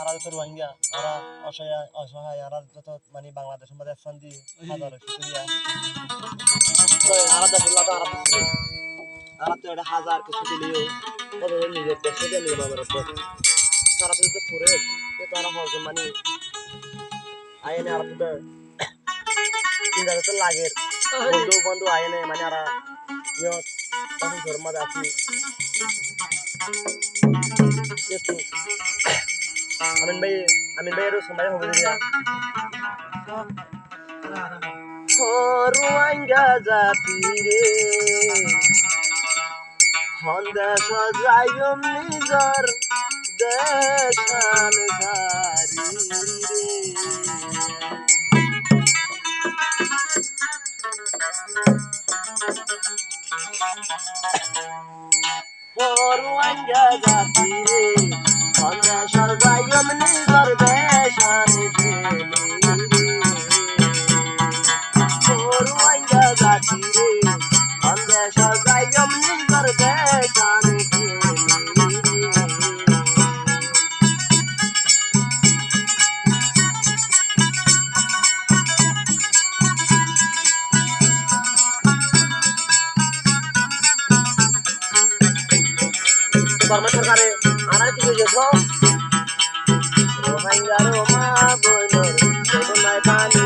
আরা যত রোহিঙ্গা আরা অসহায় অসহায় আরা যত মানে বাংলাদেশের মধ্যে শান্তি হাজার শুক্রিয়া আরা দেশের লাভ আরা আরা তো এটা হাজার কিছু দিলেও কত নিজের দেশে দিয়ে নিয়ে তারা তো তো ফুরে তারা হজম মানে আইনে আরা তো চিন্তা তো লাগে বন্ধু বন্ধু আইনে মানে আরা তখন ধর্ম আছি। একটু আমিন ভাই আমিন ভাই এরও সময় হবে দিয়া রোয়াঙ্গা জাতি রে। হন্দা সজায়ম নিজর দেশান ধারি রে। জাতি রে হন্দা সজায়ম নিজর দেশান রোয়াঙ্গা জাতি রে হন্দা সজায়ম নিজর দেশান বর্মা সরকারে আনার কি গেছ রোহিঙ্গারো মা বইনর সোনায় পানি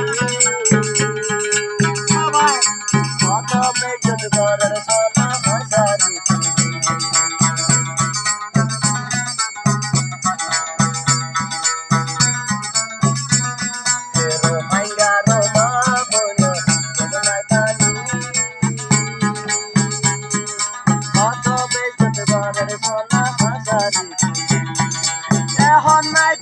কত বেজত ঘরের সোনা হাসারি এখন নাই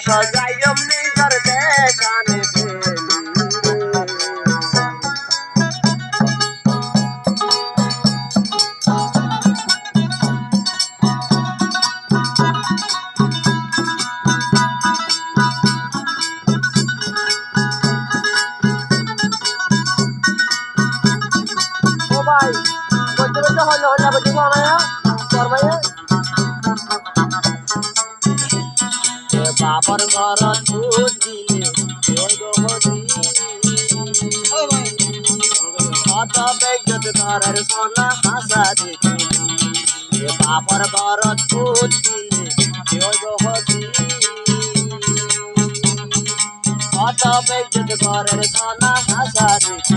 অন্ধে সজাইম নিজর দেখানে ফেলি ও ভাই বলতে বলতে হলে হলে বলছি মামায়া তোর ভাইয়া বাবার ঘর দুধ দিলে কত বেজত ঘরের সোনা হাসা দিতে বাবার ঘর দুধ দিলে কত বেজত ঘরের সোনা হাসা দিতে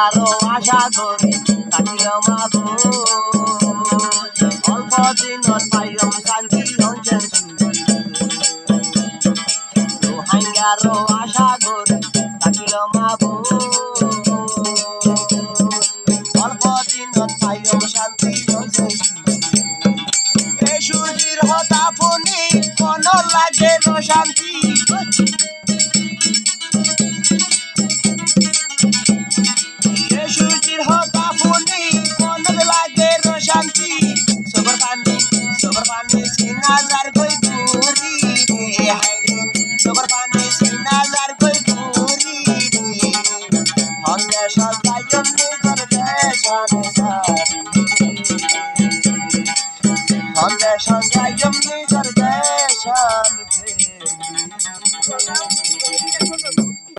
রোহিঙ্গারও আশা করি তাকিও মাগো। অল্প দিনত পাইম শান্তি হঞ্চেন রোহিঙ্গারও আশা করি তাকিও মাগো। অল্প দিনত পাইম শান্তি হঞ্চেন এ সূর্যের হতাপনি মন লাগে শান্তি। yeah.